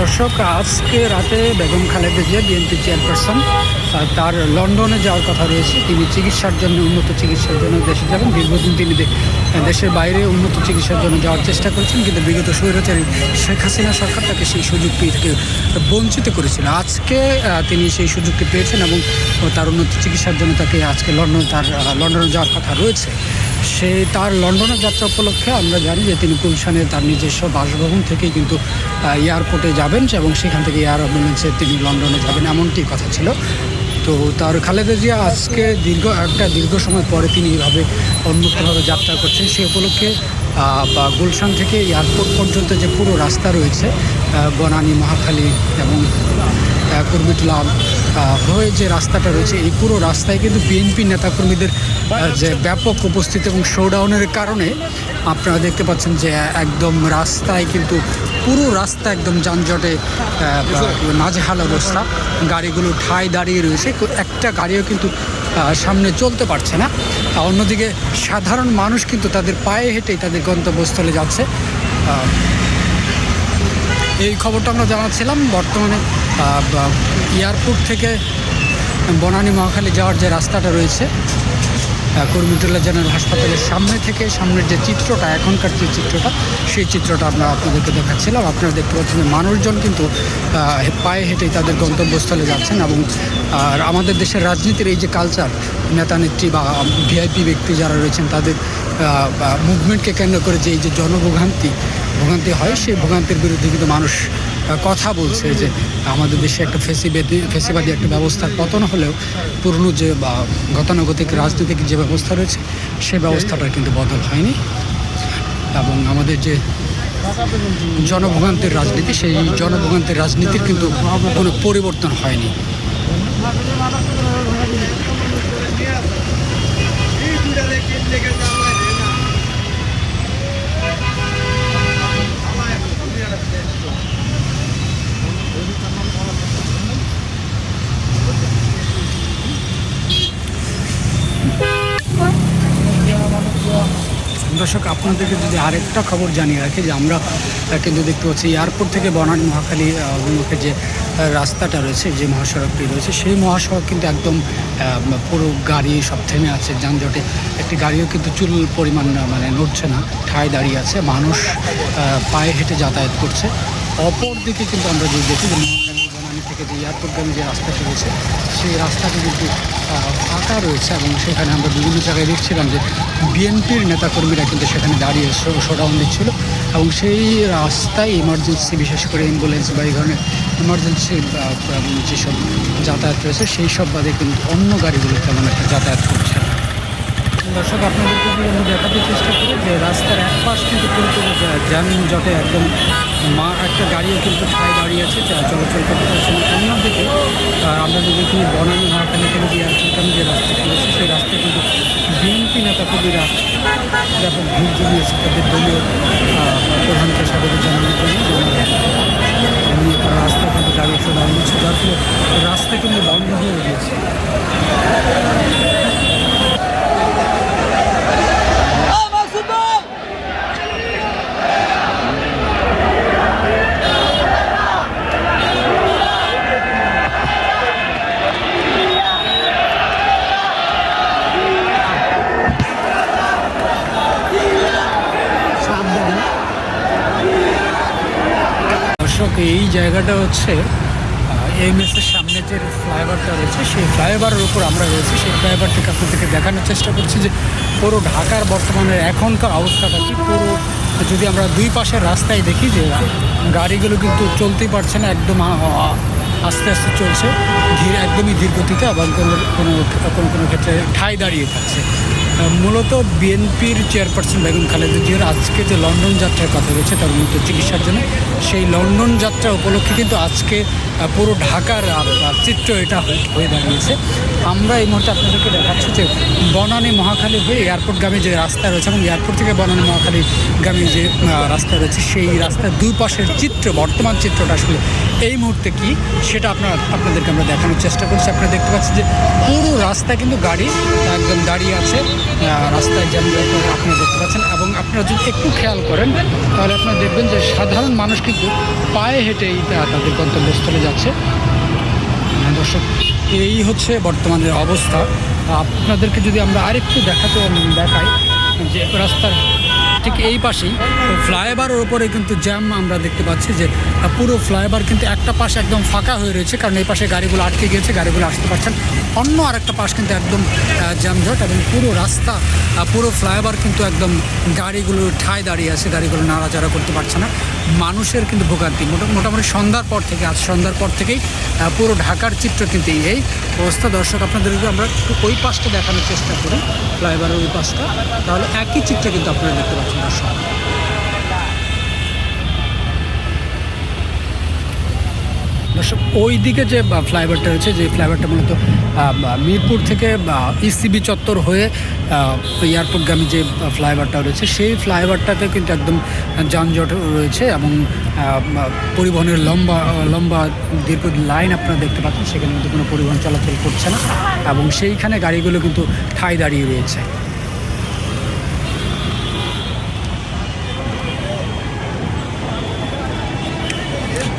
দর্শক, আজকে রাতে বেগম খালেদা জিয়া বিএনপি চেয়ারপারসন, তার লন্ডনে যাওয়ার কথা রয়েছে। তিনি চিকিৎসার জন্য, উন্নত চিকিৎসার জন্য দেশে যাবেন। দীর্ঘদিন তিনি দেশের বাইরে উন্নত চিকিৎসার জন্য যাওয়ার চেষ্টা করেছেন, কিন্তু বিগত স্বৈরাচারী শেখ হাসিনা সরকার তাকে সেই সুযোগ পেয়ে থেকে বঞ্চিত করেছিল। আজকে তিনি সেই সুযোগটি পেয়েছেন এবং তার উন্নত চিকিৎসার জন্য তাকে আজকে লন্ডন, তার লন্ডনে যাওয়ার কথা রয়েছে। সে তার লন্ডনে যাত্রা উপলক্ষে আমরা জানি যে তিনি গুলশানে তার নিজস্ব বাসভবন থেকে কিন্তু এয়ারপোর্টে যাবেন এবং সেখান থেকে এয়ার অ্যাম্বুলেন্সে তিনি লন্ডনে যাবেন, এমনটি কথা ছিল। তো তার খালেদা জিয়া আজকে দীর্ঘ, একটা দীর্ঘ সময় পরে তিনি এইভাবে উন্মুক্তভাবে যাত্রা করছেন। সে উপলক্ষে বা গুলশান থেকে এয়ারপোর্ট পর্যন্ত যে পুরো রাস্তা রয়েছে বনানী, মহাখালী এবং আহ, কুর্মিটোলা হয়ে যে রাস্তাটা রয়েছে এই পুরো রাস্তায় কিন্তু বিএনপি নেতাকর্মীদের যে ব্যাপক উপস্থিতি এবং শোডাউনের কারণে আপনারা দেখতে পাচ্ছেন যে একদম রাস্তায় কিন্তু পুরো রাস্তা একদম যানজটে নাজেহাল অবস্থা। গাড়িগুলো ঠাই দাঁড়িয়ে রয়েছে একটা গাড়িও কিন্তু সামনে চলতে পারছে না। অন্যদিকে সাধারণ মানুষ কিন্তু তাদের পায়ে হেঁটেই তাদের গন্তব্যস্থলে যাচ্ছে। এই খবরটা আমরা জানাচ্ছিলাম বর্তমানে এয়ারপোর্ট থেকে বনানী মহাখালী যাওয়ার যে রাস্তাটা রয়েছে আহ, জেনারেল হাসপাতালের সামনে থেকে সামনের যে চিত্রটা এখনকার যে চিত্রটা সেই চিত্রটা আমরা আপনাদেরকে দেখাচ্ছিলাম। আপনারা দেখতে পাচ্ছেন মানুষজন কিন্তু পায়ে হেঁটেই তাদের গন্তব্যস্থলে যাচ্ছেন এবং আর আমাদের দেশের রাজনীতির এই যে কালচার নেতা নেত্রী বা ভিআইপি ব্যক্তি যারা রয়েছেন তাদের মুভমেন্টকে কেন্দ্র করে যে এই যে জনভোগান্তি ভোগান্তি হয় সেই ভোগান্তির বিরুদ্ধে কিন্তু মানুষ কথা বলছে যে আমাদের দেশে একটা ফেসিবাদী ফেসিবাদী একটা ব্যবস্থার পতন হলেও পুরনো যে বা গতানুগতিক রাজনৈতিক যে ব্যবস্থা রয়েছে, সে ব্যবস্থাটা কিন্তু বদল হয়নি। এবং আমাদের যে জনভোগান্তির রাজনীতি, সেই জনভোগান্তির রাজনীতির কিন্তু কোনো পরিবর্তন হয়নি। দর্শক, আপনাদেরকে যদি আরেকটা খবর জানিয়ে রাখি, যে আমরা কিন্তু দেখতে পাচ্ছি এয়ারপোর্ট থেকে বনানী মহাখালী অভিমুখে যে রাস্তাটা রয়েছে, যে মহাসড়কটি রয়েছে, সেই মহাসড়ক কিন্তু একদম পুরো গাড়ি সব থেমে আছে, যানজটে। একটি গাড়িও কিন্তু চুল পরিমাণ মানে নড়ছে না, ঠায় দাঁড়িয়ে আছে। মানুষ পায়ে হেঁটে যাতায়াত করছে। অপর দিকে কিন্তু আমরা যদি দেখি, যে বনানী থেকে যে এয়ারপোর্টগামী যে রাস্তাটি রয়েছে সেই রাস্তাটি কিন্তু ফাঁকা রয়েছে এবং সেখানে আমরা বিভিন্ন জায়গায় দেখছিলাম যে বিএনপির নেতাকর্মীরা কিন্তু সেখানে দাঁড়িয়ে শোডাউন দিচ্ছিল এবং সেই রাস্তায় ইমার্জেন্সি বিশেষ করে অ্যাম্বুলেন্স বা এই ধরনের ইমার্জেন্সি যেসব যাতায়াত রয়েছে, সেই সব বাদে কিন্তু অন্য গাড়িগুলো তেমন একটা যাতায়াত করছে। দর্শক, আপনাদেরকে আমি দেখাতে চেষ্টা করি যে রাস্তার এক পাশ কিন্তু যা- যানজটে একদম মা একটা গাড়িও কিন্তু ঠায় দাঁড়িয়ে আছে চলাচল করতে পারছে না। অন্যদিকে আমরা যদি দেখি বনানী মহাখালী থেকে যে এয়ারপোর্টানো যে রাস্তা রয়েছে সেই রাস্তায় কিন্তু বিএনপি নেতাকর্মীরা ব্যাপক ভিড় জমিয়েছে তাদের দলীয় প্রধানকে স্বাগত জানানোর জন্য এমনি তারা রাস্তা কিন্তু দাঁড়িয়ে চলে দিচ্ছে যার ফলে রাস্তা কিন্তু বন্ধ হয়ে গিয়েছে দর্শক, এই জায়গাটা হচ্ছে এমএসের সামনে যে ফ্লাইওভারটা রয়েছে, সেই ফ্লাইওভারের উপর আমরা রয়েছি। সেই ফ্লাইওভারটিকে আপনাদেরকে দেখানোর চেষ্টা করছি যে পুরো ঢাকার বর্তমানের এখনকার অবস্থাটা কি। পুরো যদি আমরা দুই পাশের রাস্তায় দেখি যে, গাড়িগুলো কিন্তু চলতেই পারছে না, একদম আস্তে আস্তে চলছে। ধীর একদমই ধীর গতিতে আবার কোনো কোনো কোনো কোনো ক্ষেত্রে ঠাই দাঁড়িয়ে থাকছে। মূলত বিএনপির চেয়ারপারসন বেগম খালেদা জিয়ার আজকে যে লন্ডন যাত্রার কথা রয়েছে, তার উন্নত চিকিৎসার জন্য, সেই লন্ডন যাত্রা উপলক্ষে কিন্তু আজকে পুরো ঢাকার চিত্র এটা হয়ে- দাঁড়িয়েছে। আমরা এই মুহূর্তে আপনাদেরকে দেখাচ্ছি যে বনানী মহাখালী হয়ে এয়ারপোর্ট এয়ারপোর্টগামী যে রাস্তা রয়েছে এবং এয়ারপোর্ট থেকে বনানী মহাখালীগামী যে রাস্তা রয়েছে, সেই রাস্তার দুই পাশের চিত্র, বর্তমান চিত্রটা আসলে এই মুহূর্তে কি সেটা আপনার আপনাদেরকে আমরা দেখানোর চেষ্টা করছি। আপনারা দেখতে পাচ্ছেন যে পুরো রাস্তা কিন্তু গাড়ি একদম দাঁড়িয়ে আছে রাস্তায় যানজট আপনারা দেখতে পাচ্ছেন। এবং আপনারা যদি একটু খেয়াল করেন তাহলে আপনারা দেখবেন যে সাধারণ মানুষ কিন্তু পায়ে হেঁটেই তাদের গন্তব্যস্থলে যাচ্ছে। হ্যাঁ, দর্শক এই হচ্ছে বর্তমানের অবস্থা। আপনাদেরকে যদি আমরা আরেকটু দেখাতে দেখাই যে রাস্তার ঠিক এই পাশেই। ফ্লাইওভারের ওপরে কিন্তু জ্যাম আমরা দেখতে পাচ্ছি যে পুরো ফ্লাইওভার কিন্তু একটা পাশ একদম ফাঁকা হয়ে রয়েছে, কারণ এই পাশে গাড়িগুলো আটকে গিয়েছে, গাড়িগুলো আসতে পারছেন। অন্য আরেকটা পাশ কিন্তু একদম জ্যামঝট এবং পুরো রাস্তা পুরো ফ্লাইওভার কিন্তু একদম গাড়িগুলো ঠায় দাঁড়িয়ে আছে, গাড়িগুলো নাড়াচাড়া করতে পারছে না। মানুষের কিন্তু ভোগান্তি। মোটা- মোটামুটি সন্ধ্যার পর থেকে, আজ সন্ধ্যার পর থেকেই পুরো ঢাকার চিত্র কিন্তু এই। অবস্থা। দর্শক, আপনাদের আমরা ওই পাশটা দেখানোর চেষ্টা করি, ফ্লাইওভারের ওই পাশটা, তাহলে একই চিত্র কিন্তু আপনারা দেখতে পাচ্ছেন, দর্শক। ওই দিকে যে ফ্লাইওভারটা রয়েছে, যে ফ্লাইওভারটা মূলত মিরপুর থেকে ইসিবি চত্বর হয়ে এয়ারপোর্টগামী যে ফ্লাইওভারটা রয়েছে, সেই ফ্লাইওভারটাতে কিন্তু একদম যানজট রয়েছে এবং পরিবহনের লম্বা লম্বা দীর্ঘ লাইন আপনারা দেখতে পাচ্ছেন, সেখানে কিন্তু কোনো পরিবহন চলাচল করছে না এবং সেইখানে গাড়িগুলো কিন্তু ঠাই দাঁড়িয়ে রয়েছে।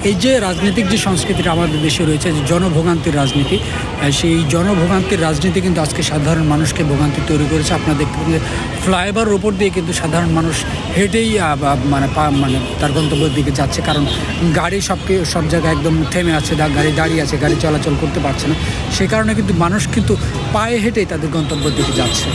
এই যে রাজনৈতিক যে সংস্কৃতিটা আমাদের দেশে রয়েছে, যে জনভোগান্তির রাজনীতি সেই জনভোগান্তির রাজনীতি কিন্তু আজকে সাধারণ মানুষকে ভোগান্তি তৈরি করেছে। আপনারা দেখতে পাবেন ফ্লাইওভারের উপর দিয়ে কিন্তু সাধারণ মানুষ হেঁটেই মানে মানে তার গন্তব্যের দিকে যাচ্ছে। কারণ গাড়ি সবকে, সব জায়গায় একদম থেমে আছে গাড়ি দাঁড়িয়ে আছে, গাড়ি চলাচল করতে পারছে না। সেই কারণে কিন্তু মানুষ কিন্তু পায়ে হেঁটেই তাদের গন্তব্যের দিকে যাচ্ছে।